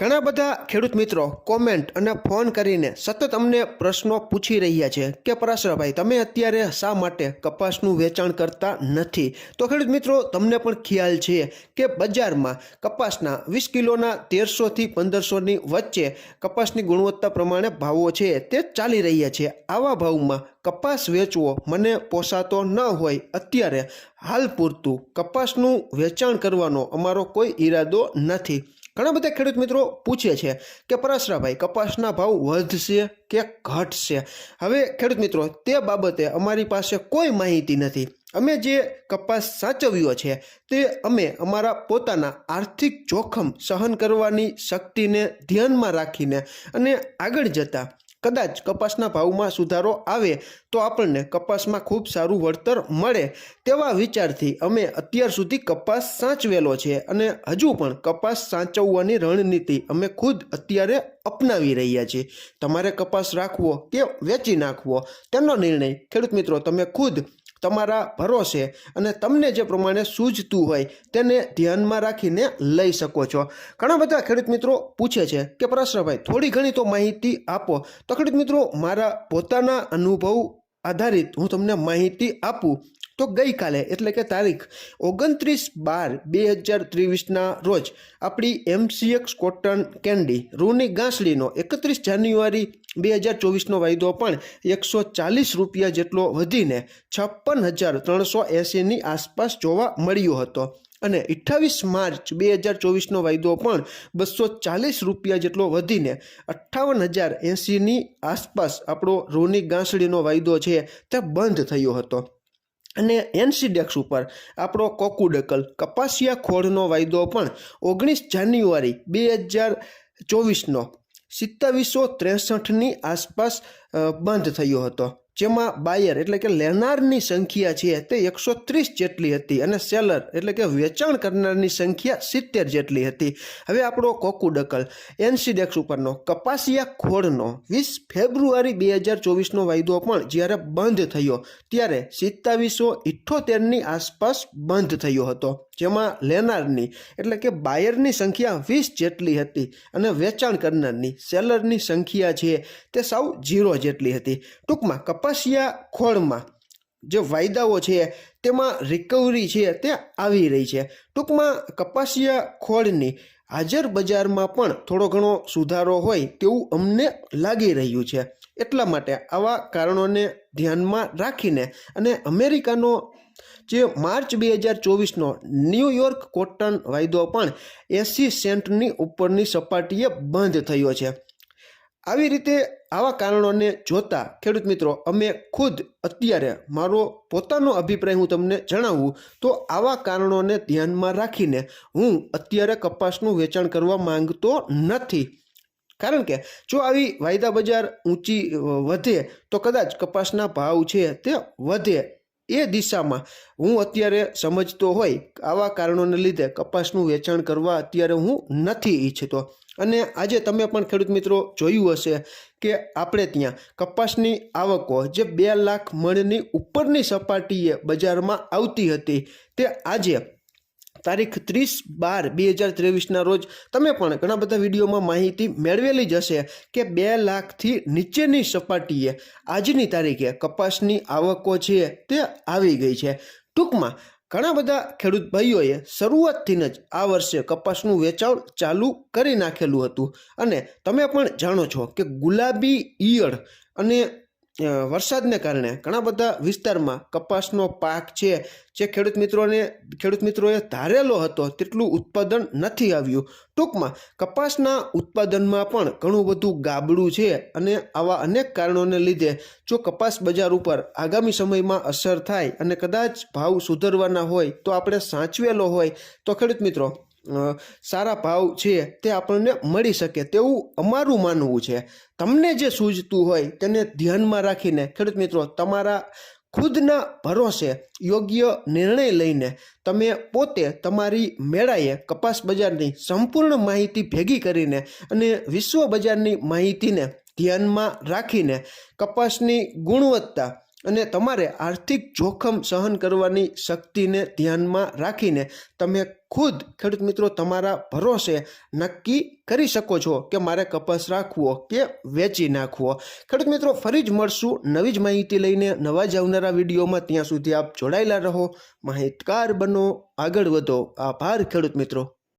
ઘણા બધા ખેડૂત મિત્રો કોમેન્ટ અને ફોન કરીને સતત અમને પ્રશ્નો પૂછી રહ્યા છે કે પરાશરભાઈ, તમે અત્યારે શા માટે કપાસનું વેચાણ કરતા નથી? તો ખેડૂત મિત્રો, તમને પણ ખ્યાલ છે કે બજારમાં કપાસના વીસ કિલોના તેરસોથી પંદરસોની વચ્ચે કપાસની ગુણવત્તા પ્રમાણે ભાવો છે તે ચાલી રહ્યા છે. આવા ભાવમાં કપાસ વેચવો મને પોસાતો ન હોય. અત્યારે હાલ પૂરતું કપાસનું વેચાણ કરવાનો અમારો કોઈ ઈરાદો નથી. ઘણા બધા ખેડૂત મિત્રો પૂછે છે કે પરાશરાભાઈ, કપાસના ભાવ વધશે કે ઘટશે? હવે ખેડૂત મિત્રો, તે બાબતે અમારી પાસે કોઈ માહિતી નથી. અમે જે કપાસ સાચવ્યો છે, તે અમે અમારા પોતાના આર્થિક જોખમ સહન કરવાની શક્તિને ધ્યાનમાં રાખીને અને આગળ જતાં કદાચ કપાસના ભાવમાં સુધારો આવે તો આપણને કપાસમાં ખૂબ સારું વળતર મળે તેવા વિચારથી અમે અત્યાર સુધી કપાસ સાચવેલો છે અને હજુ પણ કપાસ સાચવવાની રણનીતિ અમે ખુદ અત્યારે અપનાવી રહ્યા છીએ. તમારે કપાસ રાખવો કે વેચી નાખવો તેનો નિર્ણય ખેડૂત મિત્રો તમે ખુદ તમારા ભરોસે અને તમને જે પ્રમાણે સૂઝતું હોય તેને ધ્યાનમાં રાખીને લઈ શકો છો. ઘણા બધા ખેડૂત મિત્રો પૂછે છે કે પરાશરભાઈ, થોડી ઘણી તો માહિતી આપો. તો ખેડૂત મિત્રો, મારા પોતાના અનુભવ આધારિત હું તમને માહિતી આપું. તો ગઈકાલે, એટલે કે તારીખ ઓગણત્રીસ બાર બે હજાર ત્રેવીસના રોજ આપણી એમસીએક્સ કોટન કેન્ડી, રૂની ગાંસડીનો એકત્રીસ જાન્યુઆરી બે હજાર ચોવીસનો વાયદો પણ એકસો ચાલીસ રૂપિયા જેટલો વધીને છપ્પન હજાર ત્રણસો એંસીની આસપાસ જોવા મળ્યો હતો. અને અઠ્ઠાવીસ માર્ચ બે હજાર ચોવીસનો વાયદો પણ બસો ચાલીસ રૂપિયા જેટલો વધીને અઠ્ઠાવન હજાર એંસીની આસપાસ આપણો રોની ગાંસડીનો વાયદો છે તે બંધ થયો હતો. અને એનસીડેક્સ ઉપર આપણો કોકુડકલ કપાસિયા ખોળનો વાયદો પણ ઓગણીસ જાન્યુઆરી બે હજાર ચોવીસનો સિત્તાવીસો ત્રેસઠની આસપાસ બંધ થયો હતો. જેમાં બાયર એટલે કે લેનારની સંખ્યા છે તે એકસો ત્રીસ જેટલી હતી અને સેલર એટલે કે વેચાણ કરનારની સંખ્યા સિત્તેર જેટલી હતી. હવે આપણો કોકુડકલ એનસીડેક્સ ઉપરનો કપાસિયા ખોળનો વીસ ફેબ્રુઆરી બે હજાર ચોવીસનો વાયદો પણ જ્યારે બંધ થયો, ત્યારે સિત્તાવીસો ઇઠ્ઠોતેરની આસપાસ બંધ થયો હતો. જેમાં લેનારની એટલે કે બાયરની સંખ્યા વીસ જેટલી હતી અને વેચાણ કરનારની સેલરની સંખ્યા છે તે સાવ ઝીરો જેટલી હતી. ટૂંકમાં કપાસિયા ખોળમાં જે વાયદાઓ છે તેમાં રિકવરી છે તે આવી રહી છે. ટૂંકમાં કપાસિયા ખોળની હાજર બજારમાં પણ થોડો ઘણો સુધારો હોય તેવું અમને લાગી રહ્યું છે. એટલા માટે આવા કારણોને ધ્યાનમાં રાખીને અને અમેરિકાનો જે માર્ચ બે હજાર ચોવીસનો ન્યૂયોર્ક કોટન વાયદો પણ એસી સેન્ટની ઉપરની સપાટીએ બંધ થયો છે. આવી રીતે આવા કારણોને જોતા ખેડૂત મિત્રો, અમે ખુદ અત્યારે મારો પોતાનો અભિપ્રાય હું તમને જણાવું તો આવા કારણોને ધ્યાનમાં રાખીને હું અત્યારે કપાસનું વેચાણ કરવા માંગતો નથી. કારણ કે જો આવી વાયદા બજાર ઊંચી વધે તો કદાચ કપાસના ભાવ છે તે વધે એ દિશામાં. હું અત્યારે સમજતો હોય આવા કારણોને લીધે કપાસનું વેચાણ કરવા અત્યારે હું નથી ઈચ્છતો. અને આજે તમે પણ ખેડૂત મિત્રો જોયું હશે કે આપણે ત્યાં કપાસની આવકો જે બે લાખ મણની ઉપરની સપાટીએ બજારમાં આવતી હતી તે આજે તારીખ ત્રીસ બાર બે હજાર ત્રેવીસના રોજ તમે પણ ઘણા બધા વિડીયોમાં માહિતી મેળવેલી જ હશે કે બે લાખથી નીચેની સપાટીએ આજની તારીખે કપાસની આવકો છે તે આવી ગઈ છે. ટૂંકમાં ઘણા બધા ખેડૂત ભાઈઓએ શરૂઆતથી જ આ વર્ષે કપાસનું વેચાણ ચાલુ કરી નાખેલું હતું. અને તમે પણ જાણો છો કે ગુલાબી ઈયળ અને વરસાદને કારણે ઘણા બધા વિસ્તારમાં કપાસનો પાક છે, જે ખેડૂત મિત્રોને, ખેડૂત મિત્રોએ ધારેલો હતો, તેટલું ઉત્પાદન નથી આવ્યું. ટૂંકમાં, કપાસના ઉત્પાદનમાં પણ ઘણું બધું ગાબડું છે અને આવા અનેક કારણોને લીધે જો કપાસ બજાર ઉપર આગામી સમયમાં અસર થાય અને કદાચ ભાવ સુધરવાના હોય, તો આપણે સાચવેલો હોય. તો ખેડૂત મિત્રો સારા ભાવ છે તે આપણને મળી શકે તેવું અમારું માનવું છે. તમને જે સૂઝતું હોય તેને ધ્યાનમાં રાખીને, ખેડૂત મિત્રો, તમારા ખુદના ભરોસે યોગ્ય નિર્ણય લઈને તમે પોતે તમારી મેળાએ કપાસ બજારની સંપૂર્ણ માહિતી ભેગી કરીને અને વિશ્વ બજારની માહિતીને ધ્યાનમાં રાખીને કપાસની ગુણવત્તા અને તમારે આર્થિક જોખમ સહન કરવાની શક્તિને ધ્યાનમાં રાખીને તમે ખુદ, ખેડૂત મિત્રો, તમારા ભરોસે નક્કી કરી શકો છો કે મારે કપાસ રાખવો કે વેચી નાખવો. ખેડૂત મિત્રો, ફરી જ મળશું નવી જ માહિતી લઈને નવા જ આવનારા વિડીયોમાં. ત્યાં સુધી આપ જોડાયેલા રહો. માહિતગાર બનો. આગળ વધો. આભાર ખેડૂત મિત્રો.